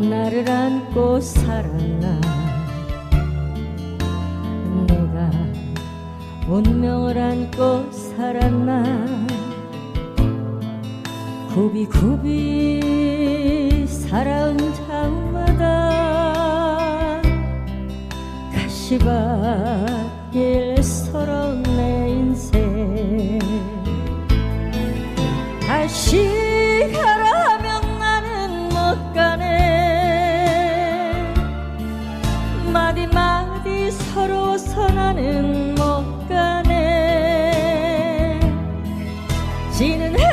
나를 안고 살았나? 내가 운명을 안고 살았나? 굽이굽이 살아온 자마다 가시밭길 서러운 내 인생. 다시 마디마디 서러워서 나는 못 가네 지는